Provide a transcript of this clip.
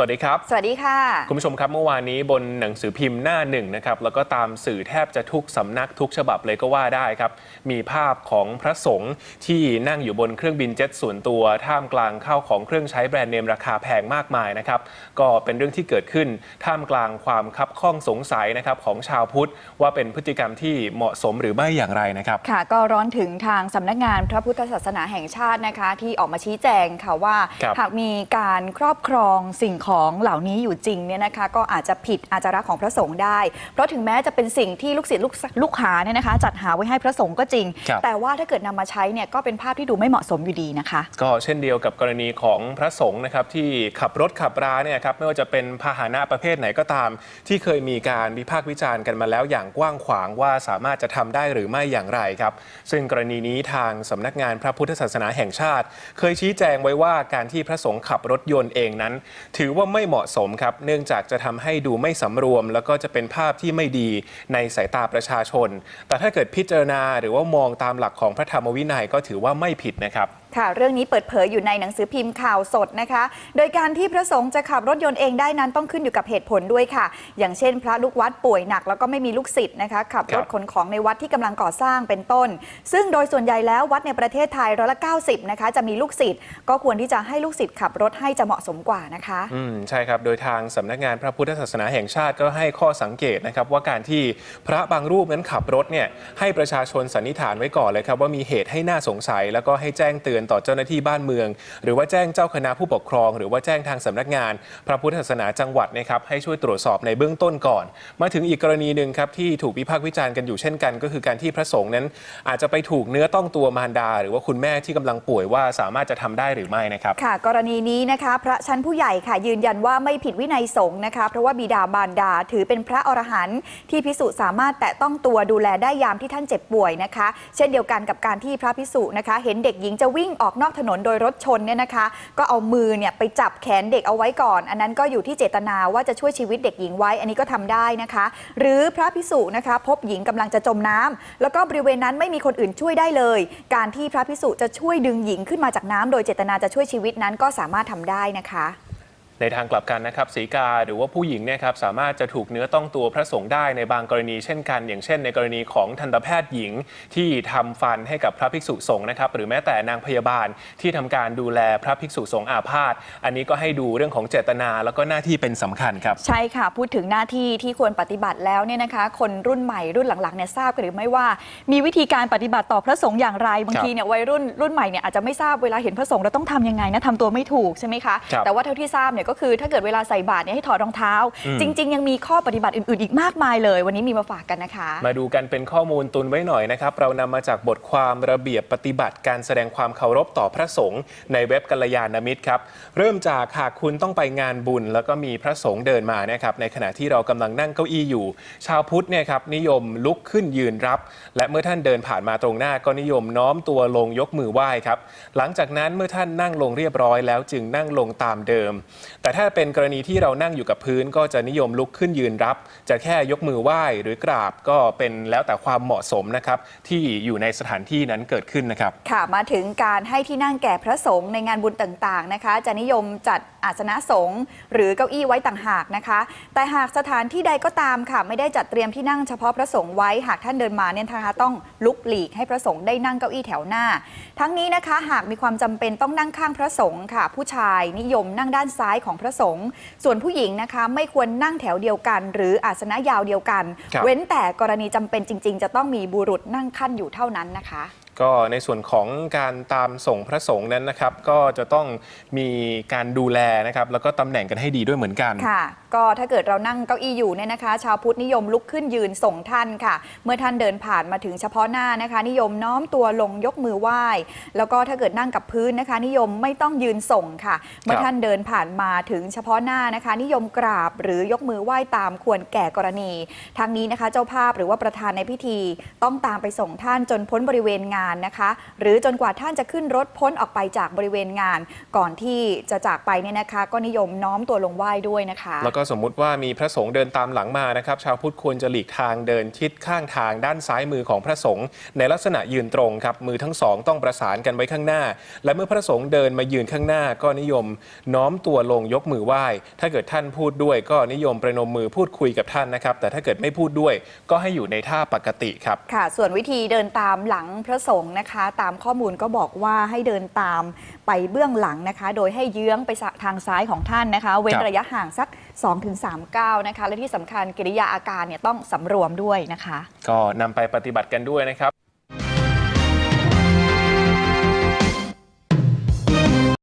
วัสดีครับ สวัสดีค่ะ คุณผู้ชมครับเมื่อวานนี้บนหนังสือพิมพ์หน้าหนึ่งนะครับแล้วก็ตามสื่อแทบจะทุกสำนักทุกฉบับเลยก็ว่าได้ครับ มีภาพของพระสงฆ์ที่นั่งอยู่บนเครื่องบินเจ็ตส่วนตัวท่ามกลางข้าวของเครื่องใช้แบรนด์เนมราคาแพงมากมายนะครับก็เป็นเรื่องที่เกิดขึ้นท่ามกลางความคับข้องสงสัยนะครับของชาวพุทธว่าเป็นพฤติกรรมที่เหมาะสมหรือไม่อย่างไรนะครับค่ะก็ร้อนถึงทางสำนักงานพระพุทธศาสนาแห่งชาตินะคะ ที่ออกมาชี้แจงค่ะว่าครับหากมีการครอบครองสิ่งของเหล่านี้อยู่จริงเนี่ยนะคะก็อาจจะผิดอาจาระของพระสงฆ์ได้ เพราะถึงแม้จะเป็นสิ่งที่ลูกศิษย์ลูกลูกหาเนี่ยนะคะ จัดหาไว้ให้พระสงฆ์ก็จริง ครับแต่ว่าถ้าเกิดนำมาใช้เนี่ยก็เป็นภาพที่ดูไม่เหมาะสมอยู่ดีนะคะ ก็เช่นเดียวกับกรณีของพระสงฆ์นะครับที่ขับรถขับราเนี่ยครับไม่ว่าจะเป็นพาหนะประเภทไหนก็ตาม ที่เคยมีการวิพากษ์วิจารณ์กันมาแล้วอย่างกว้างขวางว่าสามารถจะทำได้หรือไม่อย่างไรครับ ซึ่งกรณีนี้ทางสำนักงานพระพุทธศาสนาแห่งชาติ เคยชี้แจงไว้ว่าการที่พระสงฆ์ขับรถยนต์เองนั้น ถือว่าว่าไม่เหมาะสมครับ เนื่องจากจะทำให้ดูไม่สำรวม แล้วก็จะเป็นภาพที่ไม่ดีในสายตาประชาชน แต่ถ้าเกิดพิจารณาหรือว่ามองตามหลักของพระธรรมวินัยก็ถือว่าไม่ผิดนะครับ ค่ะเรื่องนี้เปิดเผยอยู่ในหนังสือพิมพ์ข่าวสดนะคะ โดยการที่พระสงฆ์จะขับรถยนต์เองได้นั้นต้องขึ้นอยู่กับเหตุผลด้วยค่ะ อย่างเช่น พระลูกวัดป่วยหนักแล้วก็ไม่มีลูกศิษย์นะคะขับรถขนของในวัดที่กำลังก่อสร้างเป็นต้น ซึ่งโดยส่วนใหญ่แล้ววัดในประเทศไทยร้อยละ90นะคะจะมีลูกศิษย์ก็ควรที่จะให้ลูกศิษย์ขับรถให้จะเหมาะสมกว่านะคะอืมใช่ครับโดยทางสำนักงานพระพุทธศาสนาแห่งชาติก็ให้ข้อสังเกตนะครับว่าการที่พระบางรูปนั้นขับรถเนี่ยให้ประชาชนสันนิษฐานไว้ก่อนเลยครับว่ามีเหตุให้น่าสงสัยแล้วก็ให้แจ้งเตือนต่อเจ้าหน้าที่บ้านเมือง หรือว่าแจ้งเจ้าคณะผู้ปกครอง หรือว่าแจ้งทางสำนักงาน พระพุทธศาสนาจังหวัดนะครับให้ช่วยตรวจสอบในเบื้องต้นก่อน มาถึงอีกกรณีหนึ่งครับที่ถูกวิพากษ์วิจารณ์กันอยู่เช่นกัน ก็คือการที่พระสงฆ์นั้น อาจจะไปถูกเนื้อต้องตัวมารดา หรือว่าคุณแม่ที่กำลังป่วยว่าสามารถจะทำได้หรือไม่นะครับค่ะ กรณีนี้นะคะพระชั้นผู้ใหญ่ค่ะยืนยันว่าไม่ผิดวินัยสงฆ์นะคะเพราะว่าบิดามารดาถือเป็นพระอรหันต์ที่พิสุสามารถแตะต้องตัวดูแลได้ยามที่ท่านเจ็บป่วยนะคะ เช่นเดียวกันกับการที่พระพิสุนะคะ เห็นเด็กหญิงจะวิ่งออกนอกถนนโดยรถชนเนี่ยนะคะ ก็เอามือเนี่ยไปจับแขนเด็กเอาไว้ก่อน อันนั้นก็อยู่ที่เจตนาว่าจะช่วยชีวิตเด็กหญิงไว้ อันนี้ก็ทำได้นะคะ หรือพระพิสุนะคะ พบหญิงกำลังจะจมน้ำแล้วก็บริเวณนั้นไม่มีคนอื่นช่วยได้เลย การที่พระพิสุจะช่วยดึงหญิงขึ้นมาจากน้ำโดยเจตนาจะช่วยชีวิตนั้นก็สามารถทำได้นะคะ ในทางกลับกันนะครับสีกาหรือว่าผู้หญิงเนี่ยครับสามารถจะถูกเนื้อต้องตัวพระสงฆ์ได้ในบางกรณีเช่นกัน อย่างเช่น ในกรณีของทันตแพทย์หญิงที่ทำฟันให้กับพระภิกษุสงฆ์นะครับหรือแม้แต่นางพยาบาลที่ทำการดูแลพระภิกษุสงฆ์อาพาธอันนี้ก็ให้ดูเรื่องของเจตนาแล้วก็หน้าที่เป็นสำคัญครับ ใช่ค่ะ พูดถึงหน้าที่ที่ควรปฏิบัติแล้วเนี่ยนะคะ คนรุ่นใหม่รุ่นหลังๆเนี่ยทราบกันหรือไม่ว่า มีวิธีการปฏิบัติต่อพระสงฆ์อย่างไรบางทีเนี่ยวัยรุ่นรุ่นใหม่เนี่ยอาจจะไม่ทราบเวลาเห็นพระสงฆ์เราต้องทำยังไงนะทำตัวไม่ถูกใช่ไหมคะครับแต่ว่าเท่าที่ทราบเนี่ยก็คือถ้าเกิดเวลาใส่บาตรเนี่ยให้ถอดรองเท้า อืม จริง ๆ ยังมีข้อปฏิบัติอื่น ๆ อีกมากมายเลย วันนี้มีมาฝากกันนะคะ มาดูกันเป็นข้อมูลตุนไว้หน่อยนะครับ เรานำมาจากบทความระเบียบปฏิบัติการแสดงความเคารพต่อพระสงฆ์ในเว็บกัลยาณมิตรครับ เริ่มจากหากคุณต้องไปงานบุญ แล้วก็มีพระสงฆ์เดินมานะครับ ในขณะที่เรากำลังนั่งเก้าอี้อยู่ ชาวพุทธเนี่ยครับนิยมลุกขึ้นยืนรับ และเมื่อท่านเดินผ่านมาตรงหน้าก็นิยมน้อมตัวลงยกมือไหว้ครับ หลังจากนั้นเมื่อท่านนั่งลงเรียบร้อยแล้วจึงนั่งลงตามเดิมแต่ถ้าเป็นกรณีที่เรานั่งอยู่กับพื้นก็จะนิยมลุกขึ้นยืนรับ จะแค่ยกมือไหว้หรือกราบก็เป็นแล้วแต่ความเหมาะสมนะครับที่อยู่ในสถานที่นั้นเกิดขึ้นนะครับ ค่ะมาถึงการให้ที่นั่งแก่พระสงฆ์ในงานบุญต่างๆนะคะ จะนิยมจัดอาสนะสงฆ์หรือเก้าอี้ไว้ต่างหากนะคะ แต่หากสถานที่ใดก็ตามค่ะ ไม่ได้จัดเตรียมที่นั่งเฉพาะพระสงฆ์ไว้หากท่านเดินมาเนี่ยนะคะต้องลุกหลีกให้พระสงฆ์ได้นั่งเก้าอี้แถวหน้า ทั้งนี้นะคะหากมีความจำเป็นต้องนั่งข้างพระสงฆ์ค่ะ ผู้ชายนิยมนั่งด้านซ้ายของพระสงฆ์ส่วนผู้หญิงนะคะไม่ควรนั่งแถวเดียวกัน หรืออาสนะยาวเดียวกัน ครับ เว้นแต่กรณีจำเป็นจริง ๆ จะต้องมีบุรุษนั่งขั้นอยู่เท่านั้นนะคะ ก็ในส่วนของการตามส่งพระสงฆ์นั้นนะครับ ก็จะต้องมีการดูแลนะครับ แล้วก็ตำแหน่งกันให้ดีด้วยเหมือนกัน ค่ะ ก็ถ้าเกิดเรานั่งเก้าอี้อยู่เนี่ยนะคะ ชาวพุทธนิยมลุกขึ้นยืนส่งท่านค่ะ เมื่อท่านเดินผ่านมาถึงเฉพาะหน้านะคะ นิยมน้อมตัวลงยกมือไหว้ แล้วก็ถ้าเกิดนั่งกับพื้นนะคะ นิยมไม่ต้องยืนส่งค่ะ เมื่อท่านเดินผ่านมาถึงเฉพาะหน้านะคะ นิยมกราบหรือยกมือไหว้ตามควรแก่กรณีทั้งนี้นะคะ เจ้าภาพหรือว่าประธานในพิธี ต้องตามไปส่งท่านจนพ้นบริเวณงานนะคะ หรือจนกว่าท่านจะขึ้นรถพ้นออกไปจากบริเวณงาน ก่อนที่จะจากไปเนี่ยนะคะ ก็นิยมน้อมตัวลงไหว้ด้วยนะคะ แล้วก็ก็สมมุติว่ามีพระสงฆ์เดินตามหลังมานะครับ ชาวพุทธควรจะหลีกทางเดินชิดข้างทางด้านซ้ายมือของพระสงฆ์ในลักษณะยืนตรงครับมือทั้งสองต้องประสานกันไว้ข้างหน้า และเมื่อพระสงฆ์เดินมายืนข้างหน้า ก็นิยมน้อมตัวลงยกมือไหว้ ถ้าเกิดท่านพูดด้วย ก็นิยมประนมมือพูดคุยกับท่านนะครับ แต่ถ้าเกิดไม่พูดด้วย ก็ให้อยู่ในท่าปกติครับ ค่ะ ส่วนวิธีเดินตามหลังพระสงฆ์นะคะ ตามข้อมูลก็บอกว่าให้เดินตามไปเบื้องหลังนะคะ โดยให้เยื้องไปทางซ้ายของท่านนะคะ เว้นครับระยะห่างสัก 2-3ก้าวนะคะ และที่สำคัญกิริยาอาการเนี่ยต้องสำรวมด้วยนะคะ ก็นำไปปฏิบัติกันด้วยนะครับ